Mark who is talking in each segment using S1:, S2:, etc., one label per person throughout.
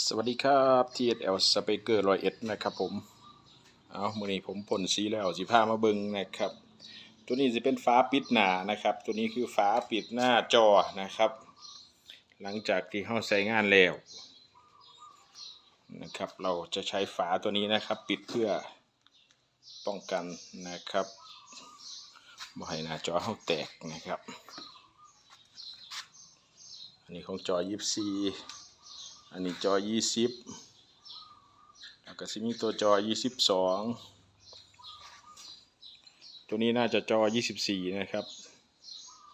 S1: สวัสดีครับ TSL Speaker ร้อยเอ็ดนะครับผม เอามื่อนี้ผมพ่นสีแล้วสีผ้ามาเบิงนะครับ ตัวนี้จะเป็นฟ้าปิดหน้านะครับ ตัวนี้คือฟ้าปิดหน้าจอนะครับ หลังจากที่เข้าใช้งานแล้วนะครับ เราจะใช้ฝาตัวนี้นะครับ ปิดเพื่อป้องกันนะครับบ่ให้หน้าจอเข้าแตกนะครับ อันนี้ของจอยิบซี อันนี้จอยี่สิบแล้วก็สิมีตัวจอยี่สิบสองตัวนี้น่าจะจอยี่สิบสี่นะครับ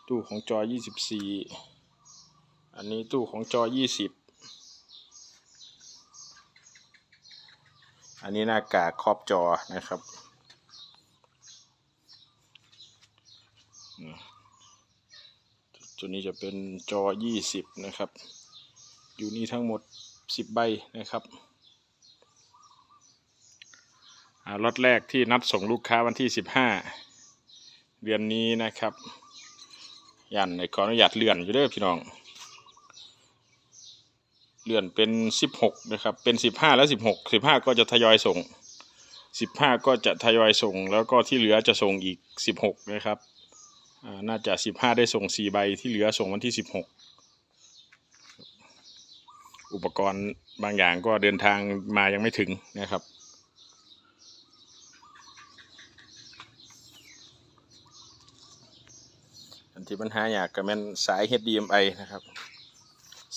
S1: ตู้ของจอยี่สิบสี่อันนี้ตู้ของจอยี่สิบอันนี้หน้ากากครอบจอนะครับตัวนี้จะเป็นจอยี่สิบนะครับ อยู่นี่ทั้งหมด 10 ใบนะครับอ่าล็อตแรกที่นัดส่งลูกค้าวันที่ 15 เดือนนี้นะครับ ยันในขออนุญาตเลื่อนอยู่เด้อพี่น้อง เลื่อนเป็น 16 นะครับ เป็น 15 และ16 15 ก็จะทยอยส่ง 15 ก็จะทยอยส่ง แล้วก็ที่เหลือจะส่งอีก 16 นะครับอ่าน่าจะ 15 ได้ส่ง 4 ใบที่เหลือส่งวันที่ 16 อุปกรณ์บางอย่างก็เดินทางมายังไม่ถึงนะครับ อันที่ปัญหาอยากก็แม่นสาย HDMI นะครับ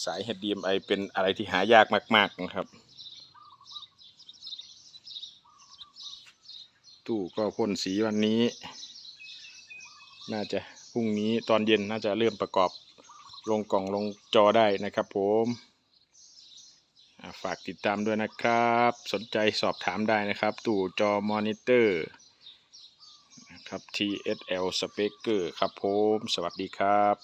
S1: สาย HDMI เป็นอะไรที่หายากมาก ๆนะครับ ตู้ก็พ่นสีวันนี้ น่าจะพรุ่งนี้ตอนเย็นน่าจะเริ่มประกอบลงกล่องลงจอได้นะครับผม ฝากติดตามด้วยนะครับ สนใจสอบถามได้นะครับ ตู่จอมอนิเตอร์นะครับ TSL Speaker ครับผม สวัสดีครับ